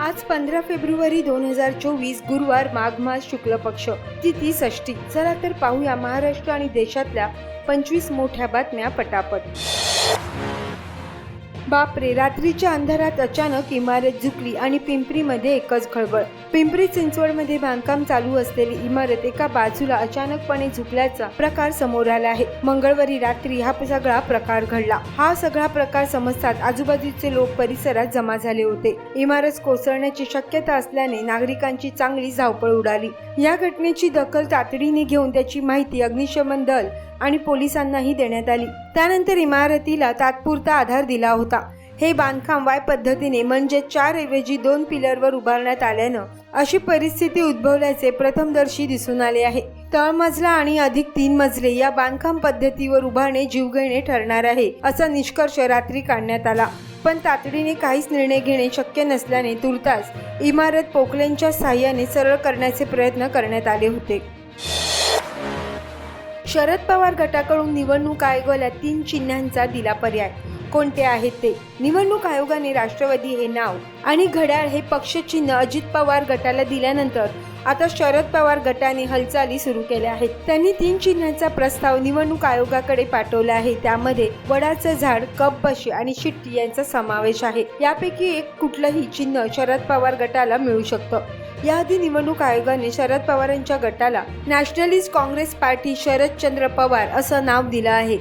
आज पंधरा फेब्रुवारी दोन हजार चोवीस गुरुवार माघ मास शुक्ल पक्ष तिथी षष्टी चला तर पाहूया महाराष्ट्र आणि देशातल्या पंचवीस मोठ्या बातम्या पटापट. बापरे रात्रीच्या अंधारात अचानक इमारत झुकली आणि पिंपरीमध्ये एकच खळबळ. पिंपरी चिंचवडमध्ये बांधकाम चालू असलेली इमारत एका बाजूला अचानकपणे झुकल्याचा प्रकार समोर आला आहे. मंगळवारी रात्री हा सगळा प्रकार घडला. हा सगळा प्रकार समजतात आजूबाजूचे लोक परिसरात जमा झाले होते. इमारत कोसळण्याची शक्यता असल्याने नागरिकांची चांगली धावपळ उडाली. या घटनेची दखल तातडीने घेऊन त्याची माहिती अग्निशमन दल आणि पोलिसांनाही देण्यात आली. त्यानंतर इमारतीला तात्पुरता आधार दिला होता. हे बांधकाम वाय पद्धतीने म्हणजे चार ऐवजी दोन पिलरवर उभारण्यात आल्यानं अशी परिस्थिती उद्भवल्याचे प्रथमदर्शी दिसून आले आहे. तळमजला आणि अधिक तीन मजले या बांधकाम पद्धतीवर उभारणे जीवघेणे ठरणार आहे असा निष्कर्ष रात्री काढण्यात आला. पण तातडीने काहीच निर्णय घेणे शक्य नसल्याने तुर्तास इमारत पोकलेंच्या सहाय्याने सरळ करण्याचे प्रयत्न करण्यात आले होते. शरद पवार गटाकडून निवडणूक आयोगाला तीन चिन्हांचा दिला पर्याय. कोणते आहेत ते? निवडणूक आयोगाने राष्ट्रवादी हे नाव आणि घड्याळ हे पक्षचिन्ह अजित पवार गटाला दिल्यानंतर आता शरद पवार गटाने हालचाली सुरू केल्या आहेत. त्यांनी तीन चिन्हांचा प्रस्ताव निवडणूक आयोगाकडे पाठवला आहे. त्यामध्ये वडाचं झाड कपबशी आणि शिट्टी यांचा समावेश आहे. यापैकी एक कुठलंही चिन्ह शरद पवार गटाला मिळू शकतं. याआधी निवडणूक आयोगाने शरद पवारांच्या गटाला nationalist congress party Sharadchandra Pawar असं नाव दिलं आहे.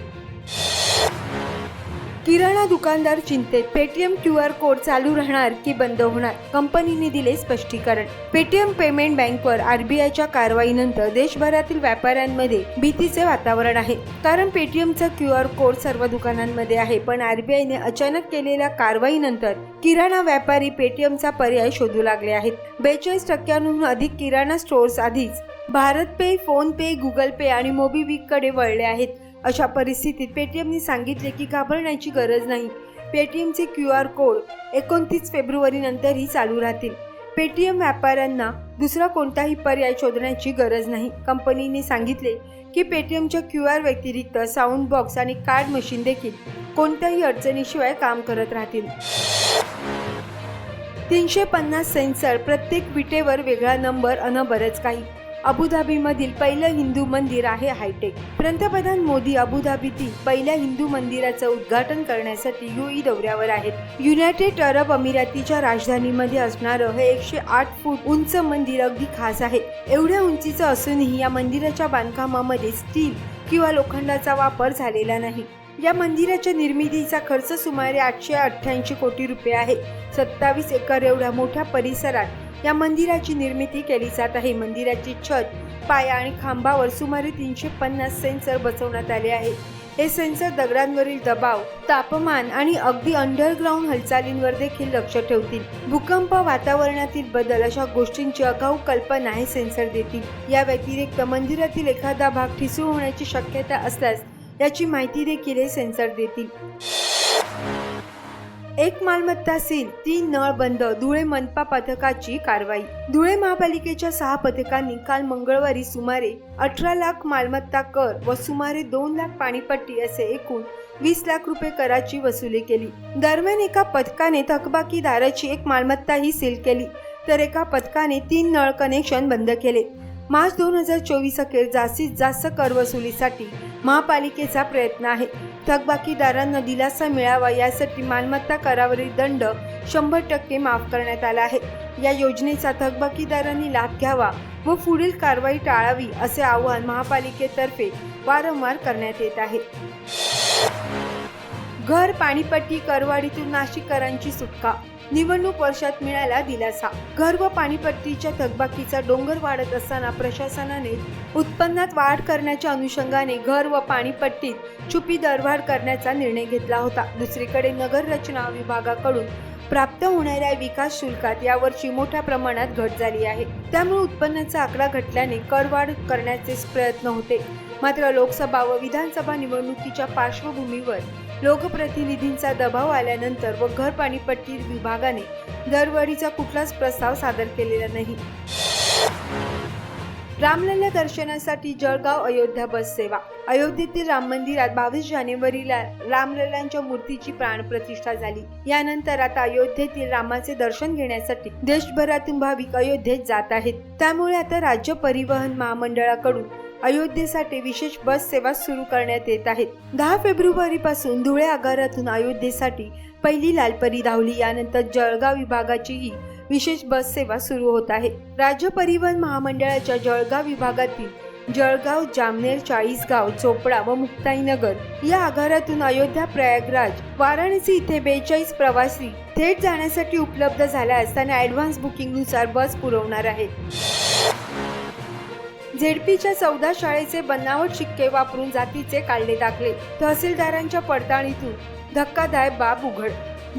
किराणा दुकानदार चिंतेत. पेटीएम क्यू आर कोड चालू राहणार की बंद होणार? कंपनीने दिले स्पष्टीकरण. पेटीएम पेमेंट बँकवर आरबीआयच्या कारवाईनंतर देशभरातील व्यापाऱ्यांमध्ये भीतीचे वातावरण आहे. कारण पेटीएमचा क्यू आर कोड सर्व दुकानांमध्ये आहे पण आरबीआयने अचानक केलेल्या कारवाईनंतर किराणा व्यापारी पेटीएमचा पर्याय शोधू लागले आहेत. बेचाळीस टक्क्यांहून अधिक किराणा स्टोअर्स आधीच BharatPe PhonePe Google पे आणि मोबिविककडे वळले आहेत. अशा परिस्थितीत पेटीएमने सांगितले की घाबरण्याची गरज नाही. पेटीएमचे क्यू आर कोड एकोणतीस फेब्रुवारीनंतरही चालू राहतील. पेटीएम व्यापाऱ्यांना दुसरा कोणताही पर्याय शोधण्याची गरज नाही. कंपनीने सांगितले की पेटीएमच्या क्यू आर व्यतिरिक्त साऊंड बॉक्स आणि कार्ड मशीन देखील कोणत्याही अडचणीशिवाय काम करत राहतील. तीनशे पन्नास सेन्सर प्रत्येक विटेवर वेगळा नंबर अन बरंच काही. अबुधाबीमधील पहिलं हिंदू मंदिर आहे हायटेक. पंतप्रधान मोदी अबुधाबीतील पहिल्या हिंदू मंदिराचं उद्घाटन करण्यासाठी युई दौऱ्यावर आहेत. युनायटेड अरब अमिरातीच्या राजधानीमध्ये असणारं हे एकशे आठ फूट उंच मंदिर अगदी खास आहे. एवढ्या उंचीचं असूनही या मंदिराच्या बांधकामामध्ये स्टील किंवा लोखंडाचा वापर झालेला नाही. या मंदिराच्या निर्मितीचा खर्च सुमारे आठशे अठ्ठ्याऐंशी कोटी रुपये आहे. सत्तावीस एकर एवढ्या मोठ्या परिसरात या मंदिराची निर्मिती केली जात आहे. मंदिराची छत पाया आणि खांबावर सुमारे तीनशे पन्नास सेन्सर बसवण्यात आले आहे हे सेन्सर दगडांवरील दबाव तापमान आणि अगदी अंडरग्राऊंड हालचालींवर देखील लक्ष ठेवतील. भूकंप वातावरणातील बदल अशा गोष्टींची अगाऊ कल्पना हे सेन्सर देतील. या व्यतिरिक्त मंदिरातील एखादा भाग ठिसूळ होण्याची शक्यता असल्यास याची माहिती देखील हे सेन्सर देतील. एक मालमत्ता सील तीन नळ बंद धुळे मनपा पथकाची कारवाई. धुळे महापालिकेच्या सहा पथकांनी काल मंगळवारी सुमारे अठरा लाख मालमत्ता कर व सुमारे दोन लाख पाणीपट्टी असे एकूण वीस लाख रुपये कराची वसुली केली. दरम्यान एका पथकाने थकबाकीदाराची एक मालमत्ताही सील केली तर एका पथकाने तीन नळ कनेक्शन बंद केले. मार्च दोन हजार चोवीस अखेर जास्तीत जास्त कर वसुलीसाठी महापालिकेचा प्रयत्न आहे. थकबाकीदारांना दिलासा मिळावा यासाठी मालमत्ता करावरील दंड शंभर टक्के माफ करण्यात आला आहे. या योजनेचा थकबाकीदारांनी लाभ घ्यावा व पुढील कारवाई टाळावी असे आवाहन महापालिकेतर्फे वारंवार करण्यात येत आहे. घर पाणीपट्टी करवाडीतून नाशिककरांची सुटका निवडणूक वर्षात मिळायला दिलासा. घर व पाणीपट्टीच्या थकबाकीचा डोंगर वाढत असताना प्रशासनाने उत्पन्नात वाढ करण्याच्या अनुषंगाने घर व पाणीपट्टीत छुपी दरवाढ करण्याचा निर्णय घेतला होता. दुसरीकडे नगर रचना विभागाकडून प्राप्त होणाऱ्या विकास शुल्कात यावर्षी मोठ्या प्रमाणात घट झाली आहे. त्यामुळे उत्पन्नाचा आकडा घटल्याने करवाढ करण्याचे प्रयत्न होते. मात्र लोकसभा व विधानसभा निवडणुकीच्या पार्श्वभूमीवर लोकप्रतिनिधींचा दबाव आल्यानंतर व घर पाणीपट्टी विभागाने दरवाढीचा कुठलाच प्रस्ताव सादर केलेला नाही. रामलल्ला दर्शनासाठी जळगाव अयोध्या बस सेवा. अयोध्येतील राम मंदिरात बावीस जानेवारीला रामलल्लांच्या मूर्तीची प्राणप्रतिष्ठा झाली. यानंतर आता अयोध्येतील रामाचे दर्शन घेण्यासाठी देशभरातून भाविक अयोध्येत जात आहेत. त्यामुळे आता राज्य परिवहन महामंडळाकडून अयोध्येसाठी विशेष बस सेवा सुरू करण्यात येत आहेत. दहा फेब्रुवारी पासून धुळे आगारातून अयोध्येसाठी पहिली लालपरी धावली. यानंतर जळगाव विभागाचीही विशेष बस सेवा सुरू होत आहे. राज्य परिवहन महामंडळाच्या जळगाव विभागातील जळगाव जामनेर चाळीसगाव चोपडा व मुक्ताईनगर या आगारातून अयोध्या प्रयागराज वाराणसी इथे बेचाळीस प्रवासी थेट जाण्यासाठी उपलब्ध झाल्या असताना ऍडव्हान्स बुकिंगनुसार बस पुरवणार आहे झेडपीच्या चौदा शाळेचे बनावट शिक्के वापरून जातीचे काढले दाखले तहसीलदारांच्या पडताळणीतून धक्कादायक बाब उघड.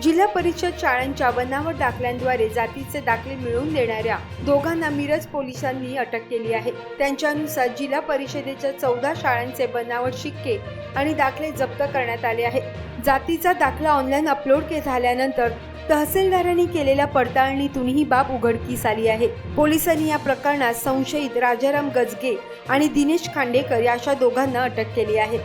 जिल्हा परिषद शाळांच्या बनावट दाखल्यांद्वारे जातीचे दाखले मिळवून देणाऱ्या दोघांना मिरज पोलिसांनी अटक केली आहे. त्यांच्यानुसार जिल्हा परिषदेच्या चौदा शाळांचे बनावट शिक्के आणि दाखले जप्त करण्यात आले आहे. जातीचा दाखला ऑनलाईन अपलोड के झाल्यानंतर तहसीलदारांनी केलेल्या पडताळणीतून ही बाब उघडकीस आली आहे. पोलिसांनी या प्रकरणात संशयित राजाराम गजगे आणि दिनेश खांडेकर या अशा दोघांना अटक केली आहे.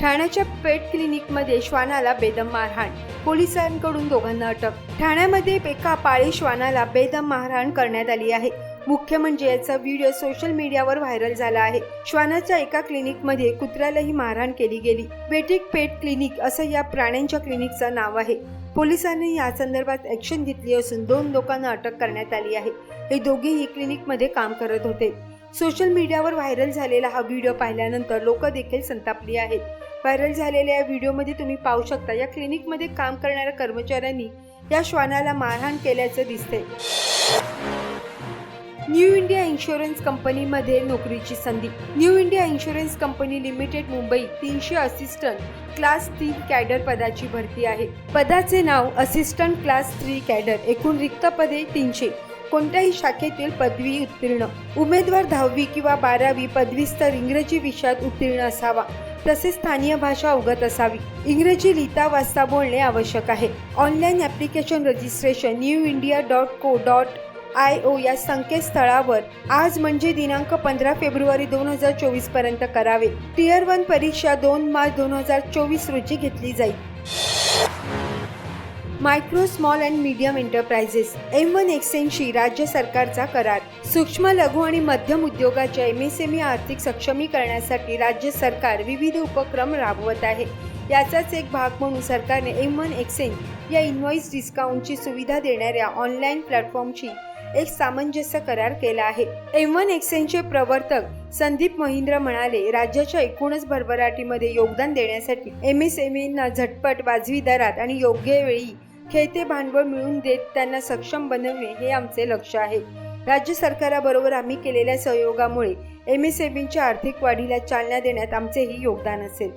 ठाण्याच्या पेट क्लिनिकमध्ये श्वानाला बेदम मारहाण पोलिसांकडून दोघांना अटक. ठाण्यामध्ये एका पाळी श्वानाला बेदम मारहाण करण्यात आली आहे. मुख्य म्हणजे याचा व्हिडिओ सोशल मीडियावर व्हायरल झाला आहे. श्वानाच्या एका क्लिनिकमध्ये कुत्र्यालाही मारहाण केली गेली. बेटिक पेट क्लिनिक असं या प्राण्यांच्या क्लिनिकचं नाव आहे. पोलिसांनी या संदर्भात ऍक्शन घेतली असून दोन लोकांना अटक करण्यात आली आहे. हे दोघेही क्लिनिकमध्ये काम करत होते. सोशल मीडियावर व्हायरल झालेला हा व्हिडिओ पाहिल्यानंतर लोक देखील संतापली आहेत. व्हायरल झालेल्या या व्हिडिओमध्ये तुम्ही पाहू शकता या क्लिनिकमध्ये काम करणाऱ्या कर्मचाऱ्यांनी या श्वानाला मारहाण केल्याचं दिसते न्यू इंडिया इन्शुरन्स कंपनीमध्ये नोकरीची संधी. New India insurance company limited Mumbai तीनशे असिस्टंट क्लास तीन कॅडर पदाची भरती आहे. पदाचे नाव असिस्टंट क्लास थ्री कॅडर एकूण रिक्त पदे तीनशे. कोणत्याही शाखेतील पदवी उत्तीर्ण. उमेदवार दहावी किंवा बारावी पदवीस्तर इंग्रजी विषयात उत्तीर्ण असावा. तसेच स्थानीय भाषा अवगत असावी. इंग्रजी लिहिता वाचता बोलणे आवश्यक आहे. Online application registration new India dot co dot I O या संकेतस्थळावर आज म्हणजे दिनांक पंधरा फेब्रुवारी दोन हजार चोवीसपर्यंत करावे. टियर वन परीक्षा दोन मार्च दोन हजार चोवीस रोजी घेतली जाईल. Micro small and medium enterprises M one एक्सचेंजशी राज्य सरकारचा करार. सूक्ष्म लघु आणि मध्यम उद्योगाच्या एम एस एम ई आर्थिक सक्षमीकरणासाठी राज्य सरकार विविध उपक्रम राबवत आहे. याचाच एक भाग म्हणून सरकारने एम वन एक्सचेंज या इन्व्हॉइस डिस्काउंटची सुविधा देणाऱ्या ऑनलाईन प्लॅटफॉर्मची एक सामंजस्य करार केला आहे. एम वन एक्सचेंजचे प्रवर्तक संदीप महिंद्र म्हणाले राज्याच्या एकूणच भरभराटीमध्ये योगदान देण्यासाठी एम एस एम एना झटपट वाजवी दरात आणि योग्य वेळी खेळते भांडवल मिळवून देत त्यांना सक्षम बनवणे हे आमचे लक्ष आहे. राज्य सरकाराबरोबर आम्ही केलेल्या सहयोगामुळे एम एस एम आर्थिक वाढीला चालना देण्यात आमचेही योगदान असेल.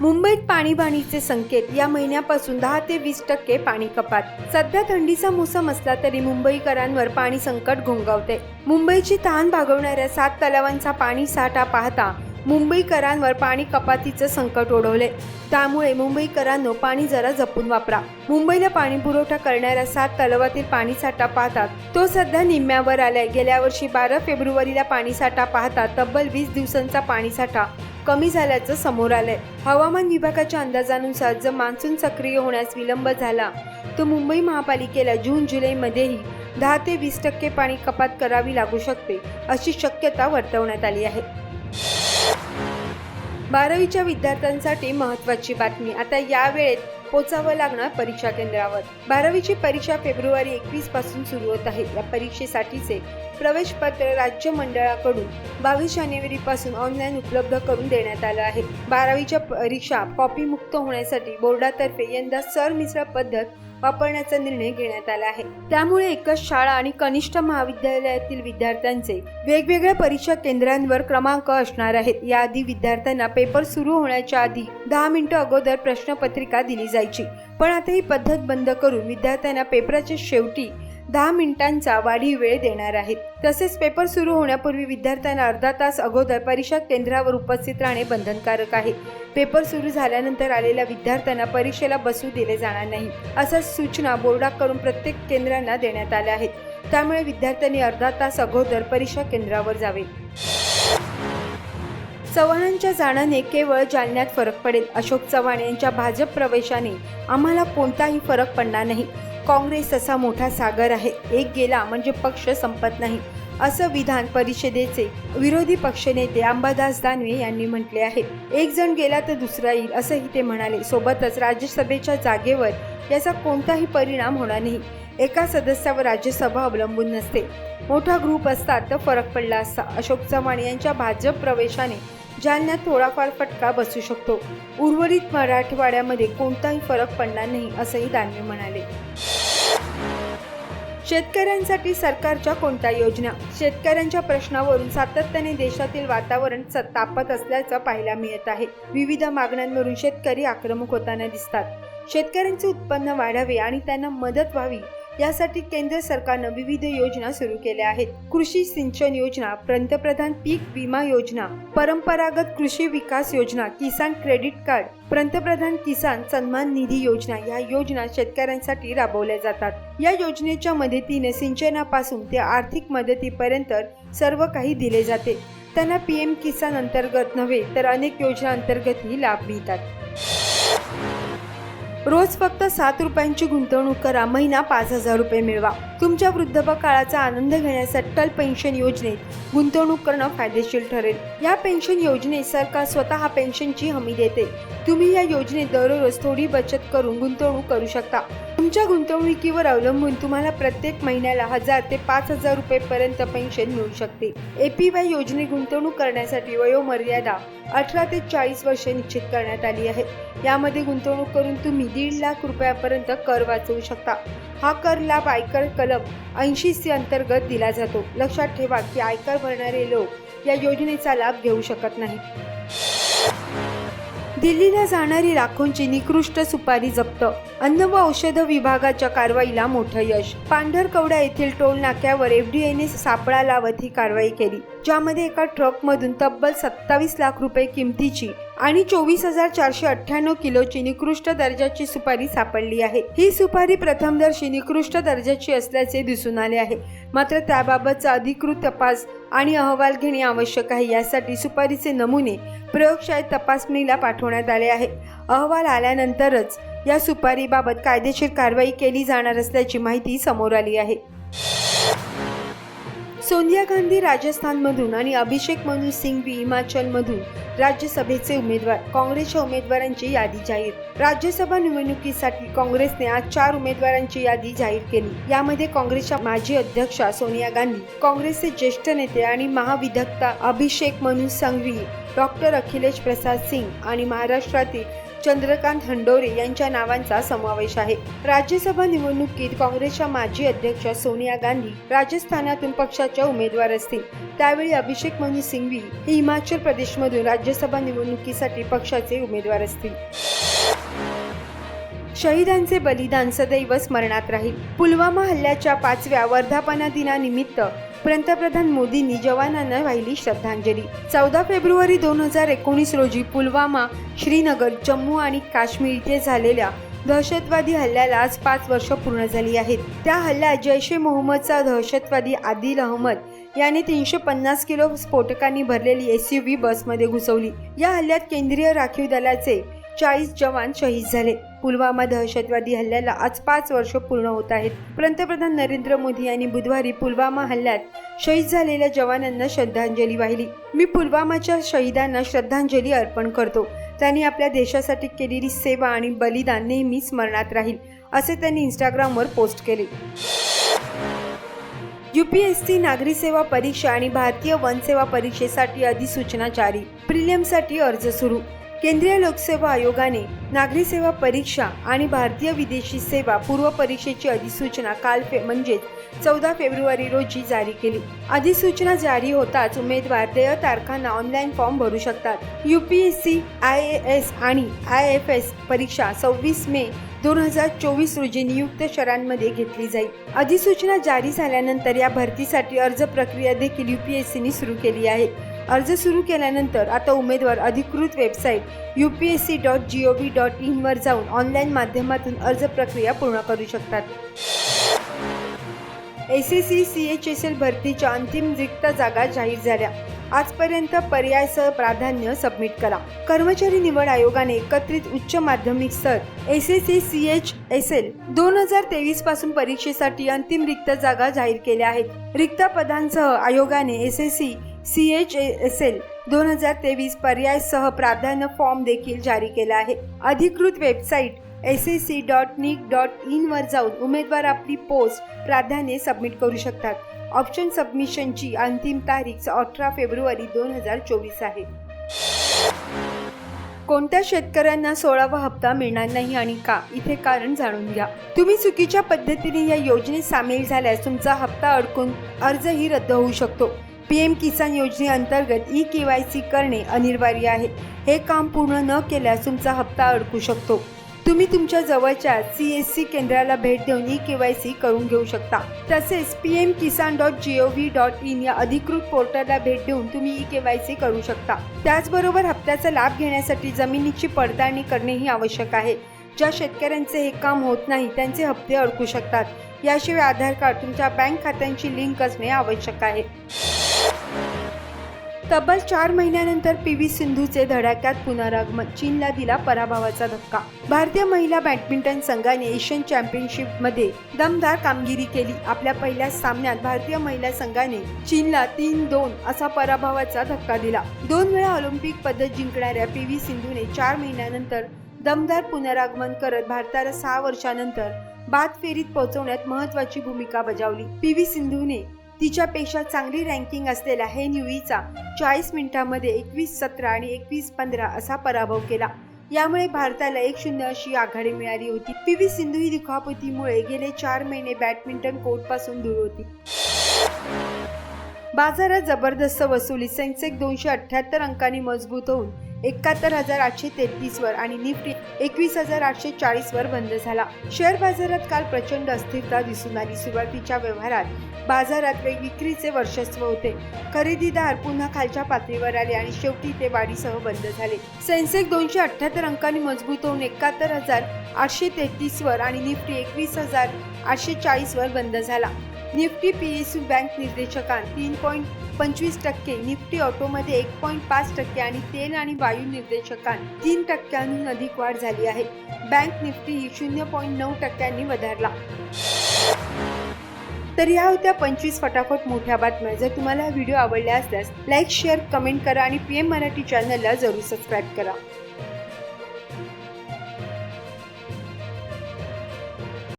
मुंबईत पाणीबाणीचे संकेत या महिन्यापासून दहा ते वीस टक्के पाणी कपात. सध्या थंडीचा मोसम असला तरी मुंबईकरांवर पाणी संकट घोंगावते. मुंबईची तहान भागवणाऱ्या सात तलावांचा पाणी साठा पाहता मुंबईकरांवर पाणी कपातीचं संकट ओढवले. त्यामुळे मुंबईकरांनो पाणी जरा जपून वापरा. मुंबईला पाणी पुरवठा करणाऱ्या सात तलावातील पाणी साठा पाहतात. तो सध्या निम्म्यावर आलाय. गेल्या वर्षी बारा फेब्रुवारीला पाणीसाठा पाहता तब्बल वीस दिवसांचा पाणी साठा कमी झाल्याचं समोर आलंय. हवामान विभागाच्या अंदाजानुसार जर मान्सून सक्रिय होण्यास विलंब झाला तर मुंबई महापालिकेला जून जुलैमध्येही दहा ते वीस टक्के पाणी कपात करावी लागू शकते अशी शक्यता वर्तवण्यात आली आहे. बारावीच्या विद्यार्थ्यांसाठी महत्त्वाची बातमी. आता या वेळेत पोचावं लागणार परीक्षा केंद्रावर. बारावीची परीक्षा फेब्रुवारी एकवीसपासून सुरू होत आहे. या परीक्षेसाठीचे प्रवेश पत्र राज्य मंडळाकडून बावीस जानेवारी पासून ऑनलाईन उपलब्ध करून देण्यात आलं आहे. बारावीच्या परीक्षा कॉपी मुक्त होण्यासाठी बोर्डातर्फे यंदा सर पद्धत वापरण्याचा निर्णय घेण्यात आला आहे. त्यामुळे एकच शाळा आणि कनिष्ठ महाविद्यालयातील विद्यार्थ्यांचे वेगवेगळ्या परीक्षा केंद्रांवर क्रमांक असणार आहेत. याआधी विद्यार्थ्यांना पेपर सुरू होण्याच्या आधी दहा मिनिटं अगोदर प्रश्नपत्रिका दिली जायची. पण आता ही पद्धत बंद करून विद्यार्थ्यांना पेपराच्या शेवटी दहा मिनिटांचा वाढीव वेळ देणार आहेत. तसेच पेपर सुरू होण्यापूर्वी विद्यार्थ्यांना अर्धा तास अगोदर परीक्षा केंद्रावर उपस्थित राहणे बंधनकारक आहे. पेपर सुरू झाल्यानंतर आलेल्या विद्यार्थ्यांना परीक्षेला बसू दिले जाणार नाही अशा सूचना बोर्डाकडून प्रत्येक केंद्रांना देण्यात आल्या आहेत. त्यामुळे विद्यार्थ्यांनी अर्धा तास अगोदर परीक्षा केंद्रावर जावे. चव्हाणांच्या जाण्याने केवळ जालन्यात फरक पडेल. अशोक चव्हाण यांच्या भाजप प्रवेशाने आम्हाला कोणताही फरक पडणार नाही. काँग्रेस असा मोठा सागर आहे. एक गेला म्हणजे पक्ष संपत नाही असं विधान परिषदेचे विरोधी पक्षनेते अंबादास दानवे यांनी म्हटले आहे. एक जण गेला तर दुसरा येईल असंही ते म्हणाले. सोबतच राज्यसभेच्या जागेवर याचा कोणताही परिणाम होणार नाही. एका सदस्यावर राज्यसभा अवलंबून नसते. मोठा ग्रुप असतात तर फरक पडला असता. अशोक चव्हाण यांच्या भाजप प्रवेशाने जालन्यात थोडाफार फटका बसू शकतो. उर्वरित मराठवाड्यामध्ये कोणताही फरक पडणार नाही असंही दानवे म्हणाले. शेतकऱ्यांसाठी सरकारच्या कोणत्या योजना? शेतकऱ्यांच्या प्रश्नावरून सातत्याने देशातील वातावरण स- तापत असल्याचं पाहायला मिळत आहे. विविध मागण्यांवरून शेतकरी आक्रमक होताना दिसतात. शेतकऱ्यांचे उत्पन्न वाढावे आणि त्यांना मदत व्हावी यासाठी केंद्र सरकारनं विविध योजना सुरू केल्या आहेत. कृषी सिंचन योजना पंतप्रधान पीक विमा योजना परंपरागत कृषी विकास योजना किसान क्रेडिट कार्ड पंतप्रधान किसान सन्मान निधी योजना या योजना शेतकऱ्यांसाठी राबवल्या जातात. या योजनेच्या मदतीने सिंचनापासून ते आर्थिक मदतीपर्यंत सर्व काही दिले जाते. त्यांना पी एम किसान अंतर्गत नव्हे तर अनेक योजना अंतर्गतही लाभ मिळतात. रोज फक्त सात रुपयांची गुंतवणूक करा. महिना पाच हजार रुपये मिळवा. तुमच्या वृद्धापकाळाचा आनंद घेण्यासाठी अटल पेन्शन योजनेत गुंतवणूक करणं फायदेशीर ठरेल. या पेन्शन योजनेत सरकार स्वतः पेन्शनची हमी देते. तुम्ही या योजनेत दररोज थोडी बचत करून गुंतवणूक करू शकता. तुमच्या गुंतवणुकीवर अवलंबून तुम्हाला प्रत्येक महिन्याला हजार ते पाच हजार रुपयेपर्यंत पेन्शन मिळू शकते. एपीवाय योजनेत गुंतवणूक करण्यासाठी वयोमर्यादा अठरा ते चाळीस वर्षे निश्चित करण्यात आली आहे. यामध्ये गुंतवणूक करून तुम्ही दीड लाख रुपयापर्यंत कर वाचवू शकता. हा कर लाभ आयकर कलम ऐंशी सी अंतर्गत दिला जातो. लक्षात ठेवा की आयकर भरणारे लोक या योजनेचा लाभ घेऊ शकत नाहीत. दिल्लीला जाणारी लाखोंची निकृष्ट सुपारी जप्त. अन्न व औषध विभागाच्या कारवाईला मोठं यश. पांढरकवडा येथील टोल नाक्यावर एफडीएने सापळा लावत ही कारवाई केली. ज्यामध्ये एका ट्रकमधून तब्बल सत्तावीस लाख रुपये किमतीची आणि चोवीस हजार चारशे अठ्ठ्याण्णव किलोची निकृष्ट दर्जाची सुपारी सापडली आहे. ही सुपारी प्रथमदर्शी निकृष्ट दर्जाची असल्याचे दिसून आले आहे. मात्र त्याबाबतचा अधिकृत तपास आणि अहवाल घेणे आवश्यक आहे. यासाठी सुपारीचे नमुने प्रयोगशाळेत तपासणीला पाठवण्यात आले आहे. अहवाल आल्यानंतरच या सुपारीबाबत कायदेशीर कारवाई केली जाणार असल्याची माहिती समोर आली आहे. सोनिया गांधी राजस्थानमधून आणि अभिषेक मनु सिंघवी हिमाचलमधून राज्यसभेचे उमेदवार काँग्रेसच्या उमेदवारांची यादी जाहीर. राज्यसभा निवडणुकीसाठी काँग्रेसने आज चार उमेदवारांची यादी जाहीर केली. यामध्ये काँग्रेसच्या माजी अध्यक्षा सोनिया गांधी काँग्रेसचे ज्येष्ठ नेते आणि महाविधक्ता अभिषेक मनु संघवी डॉक्टर अखिलेश प्रसाद सिंग आणि महाराष्ट्रातील चंद्रकांत हंडोरे यांच्या नावांचा समावेश आहे. राज्यसभा निवडणुकीत काँग्रेसच्या माजी अध्यक्ष सोनिया गांधी राजस्थानातून पक्षाच्या उमेदवार असतील. त्यावेळी अभिषेक मनु सिंघवी हे हिमाचल प्रदेशमधून राज्यसभा निवडणुकीसाठी पक्षाचे उमेदवार असतील. शहीदांचे बलिदान सदैव स्मरणात राहील. पुलवामा हल्ल्याच्या पाचव्या वर्धापना दिनानिमित्त पंतप्रधान मोदींनी जवानांना वाहिली श्रद्धांजली. चौदा फेब्रुवारी दोन हजार एकोणीस रोजी पुलवामा श्रीनगर जम्मू आणि काश्मीर इथे झालेल्या दहशतवादी हल्ल्याला आज पाच वर्ष पूर्ण झाली आहेत. त्या हल्ल्यात जैश ए मोहम्मदचा दहशतवादी आदिल अहमद याने तीनशे पन्नास किलो स्फोटकांनी भरलेली एस यू व्ही बसमध्ये घुसवली. या हल्ल्यात केंद्रीय राखीव दलाचे चाळीस जवान शहीद झाले. पुलवामा दहशतवादी हल्ल्याला आज पाच वर्ष पूर्ण होत आहेत. पंतप्रधान नरेंद्र मोदी यांनी बुधवारी पुलवामा हल्ल्यात शहीद झालेल्या जवानांना श्रद्धांजली वाहिली. मी पुलवामाच्या शहीदांना श्रद्धांजली अर्पण करतो. त्यांनी आपल्या देशासाठी केलेली सेवा आणि बलिदान नेहमी स्मरणात राहील असे त्यांनी इंस्टाग्रामवर पोस्ट केले. यूपीएससी नागरी सेवा परीक्षा आणि भारतीय वन सेवा परीक्षेसाठी अधिसूचना जारी. प्रिलियमसाठी अर्ज सुरू. केंद्रीय लोकसेवा आयोगाने नागरी सेवा परीक्षा आणि भारतीय विदेशी सेवा पूर्व परीक्षेची अधिसूचना काल फे म्हणजेच चौदा फेब्रुवारी रोजी जारी केली. अधिसूचना जारी होताच उमेदवार देय तारखांना ऑनलाईन फॉर्म भरू शकतात. U P S C I A S आणि आय एफ एस परीक्षा सव्वीस मे दोन हजार चोवीस रोजी नियुक्त शहरांमध्ये घेतली जाईल. अधिसूचना जारी झाल्यानंतर या भरतीसाठी अर्ज प्रक्रिया देखील यू पी एस सीने सुरू केली आहे. अर्ज सुरू केल्यानंतर आता उमेदवार अधिकृत website U P S C dot G O V dot इनवर जाऊन ऑनलाईन माध्यमातून अर्ज प्रक्रिया पूर्ण करू शकतात. S S C C H S L भरतीच्या अंतिम रिक्त जागा जाहीर झाल्या. आजपर्यंत पर्यायसह प्राधान्य सबमिट करा. कर्मचारी निवड आयोगाने एकत्रित उच्च माध्यमिक स्तर S S C C H S L दोन हजार तेवीसपासून परीक्षेसाठी अंतिम रिक्त जागा जाहीर केल्या आहेत. रिक्त पदांसह आयोगाने S S C C H S L दोन हजार तेवीस पर्यायसह प्राधान्य फॉर्म देखील जारी केला आहे. अधिकृत website S S C dot nic dot इनवर जाऊन उमेदवार आपली पोस्ट प्राधान्य सबमिट करू शकतात. ऑप्शन सबमिशनची अंतिम तारीख अठरा फेब्रुवारी दोन हजार चोवीस आहे. कोणत्या शेतकऱ्यांना सोळावा हप्ता मिळणार नाही आणि का? इथे कारण जाणून घ्या. तुम्ही चुकीच्या पद्धतीने या योजनेत सामील झाल्यास तुमचा हप्ता अडकून अर्जही रद्द होऊ शकतो. पी एम किसान योजनेअंतर्गत ई के वाय सी करणे अनिवार्य आहे. हे काम पूर्ण न केल्यास तुमचा हप्ता अडकू शकतो. तुम्ही तुमच्या जवळच्या सी एस सी केंद्राला भेट देऊन ई के वाय सी करून घेऊ शकता. तसेच P M Kisan dot G O V dot in या अधिकृत पोर्टलला भेट देऊन तुम्ही ई के वाय सी करू शकता. त्याचबरोबर हप्त्याचा लाभ घेण्यासाठी जमिनीची पडताळणी करणेही आवश्यक आहे. ज्या शेतकऱ्यांचे हे काम होत नाही त्यांचे हप्ते अडकू शकतात. याशिवाय आधार कार्ड तुमच्या बँक खात्यांची लिंक असणे आवश्यक आहे. तब्बल चार महिन्यानंतर पी व्ही सिंधूचे धडाक्यात पुनरागमन चीनला दिला पराभवाचा धक्का. भारतीय महिला बॅडमिंटन संघाने एशियन चॅम्पियनशिपमध्ये दमदार कामगिरी केली. आपल्या पहिल्या सामन्यात भारतीय महिला संघाने चीनला तीन दोन असा पराभवाचा धक्का दिला. दोन वेळा ऑलिम्पिक पदक जिंकणाऱ्या पी व्ही सिंधूने चार महिन्यानंतर दमदार पुनरागमन करत भारताला सहा वर्षानंतर बाद फेरीत पोहोचवण्यात महत्वाची भूमिका बजावली. पी व्ही सिंधूने तिच्यापेक्षा चांगली रँकिंग असलेल्या हे न्यूईचा चाळीस मिनिटांमध्ये एकवीस सतरा आणि एकवीस पंधरा असा पराभव केला. यामुळे भारताला एक शून्य अशी आघाडी मिळाली होती. पी. व्ही. सिंधू ही दुखापतीमुळे गेले चार महिने बॅडमिंटन कोर्टपासून दूर होती. बाजारात जबरदस्त वसुली सेन्सेक दोनशे अठ्ठ्याहत्तर अंकांनी मजबूत होऊन एकाहत्तर हजार आठशे तेहतीस वर आणि निफ्टी एकवीस हजार आठशे चाळीस वर बंद झाला. शेअर बाजारात काल प्रचंड अस्थिरता दिसून आली. सुरुवातीच्या व्यवहारात बाजारात विक्रीचे वर्चस्व होते. खरेदीदार पुन्हा खालच्या पातळीवर आले आणि शेवटी ते वाढीसह बंद झाले. सेन्सेक्स दोनशे अठ्याहत्तर अंकांनी मजबूत होऊन एकाहत्तर हजार आठशे तेहतीस वर आणि निफ्टी एकवीस हजार आठशे चाळीस वर बंद झाला. निफ्टी पीएसयू बँक निर्देशकांत तीन पॉईंट पंचवीस टक्के निफ्टी ऑटोमध्ये एक पॉईंट पाच टक्के आणि तेल आणि वायू निर्देशकांत तीन टक्क्यांहून अधिक वाढ झाली आहे. बँक निफ्टी ही शून्य पॉईंट नऊ टक्क्यांनी वधारला. तर या होत्या पंचवीस फटाफट मोठ्या बातम्या. जर तुम्हाला हा व्हिडिओ आवडला असल्यास लाईक शेअर कमेंट करा आणि पी एम मराठी चॅनलला जरूर सबस्क्राईब करा.